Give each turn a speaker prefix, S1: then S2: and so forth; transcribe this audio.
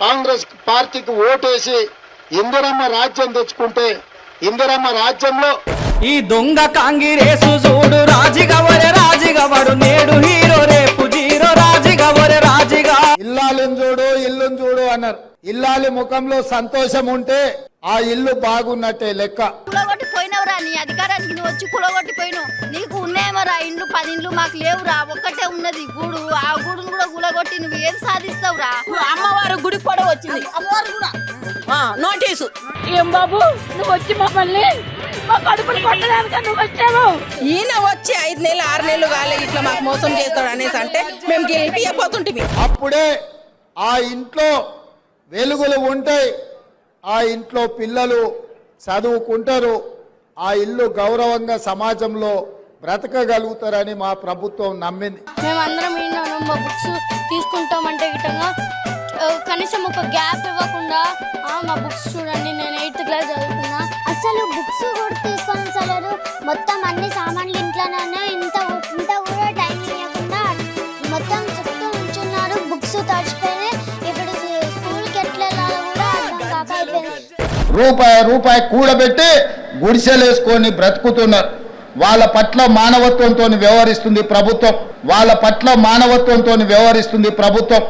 S1: కాంగ్రెస్ పార్టీకి ఓటేసి ఇందిరమ్మ రాజ్యం తెచ్చుకుంటే ఇందిరమ్మ రాజ్యంలో
S2: ఈ దొంగ కాంగిరేసు చూడు రాజిగవరే రాజిగవడు నేడు హీరో రేపు జీరో రాజిగవరే రాజిగా.
S1: ఇల్లాలను చూడు ఇల్లును చూడు అన్నారు. ఇల్లాలి ముఖంలో సంతోషం ఉంటే ఆ ఇల్లు బాగున్నట్టే లెక్క.
S3: కులగొట్టి పోయినవురా నీ అధికారానికి నువ్వు వచ్చి కులగొట్టి పోయినావు ఉన్నాయేమోరా ఇండ్లు పది ఇండ్లు మాకు లేవురా. ఒక్కటే ఉన్నది గూడు. ఆ గూడును కూడా కులగొట్టి నువ్వు ఏం సాధిస్తావురా?
S4: అమ్మవారు గుడికి కూడా వచ్చింది. అమ్మవారు కూడా. ఆ, నోటీసు.
S5: ఏం బాబు? నువ్వు వచ్చి మమ్మల్ని మా కడుపులు కొట్టడానికి నువ్వు వచ్చావు.
S4: ఈయన వచ్చి ఐదు నెలలు ఆరు నెలలు కాలే ఇట్లా మాకు మోసం చేస్తాడు అనేసి అంటే మేము గెలిపియపోతుంటిమి
S1: అప్పుడే ఆ ఇంట్లో వెలుగులు ఉంటాయి. ఆ ఇంట్లో పిల్లలు చదువుకుంటారు. ఆ ఇల్లు గౌరవంగా సమాజంలో బ్రతకగలుగుతారని మా ప్రభుత్వం నమ్మింది.
S6: మేమందరం మా బుక్స్ తీసుకుంటామంటే గిట్టంగా కనీసం ఒక గ్యాప్ ఇవ్వకుండా ఆ, మా బుక్స్ చూడండి నేను ఎయిత్ క్లాస్ చదువుతున్నా.
S7: అసలు బుక్స్ కూడా తీసుకొని అసలు మొత్తం అన్ని సామాన్లు ఇంట్లోనే ఇంత ఇంత కూడా టైం ఇవ్వకుండా మొత్తం చుట్టూ ఉంచున్నారు. బుక్స్ తడిచిపోయినాయి ఇప్పుడు స్కూల్కి ఎట్లా కూడా అర్థం కాక అయిపోయింది.
S1: రూపాయి రూపాయి కూడబెట్టి గుడిసెలేసుకొని బ్రతుకుతున్నారు. వాళ్ళ పట్ల మానవత్వంతో వ్యవహరిస్తుంది ప్రభుత్వం. వాళ్ళ పట్ల మానవత్వంతో వ్యవహరిస్తుంది ప్రభుత్వం.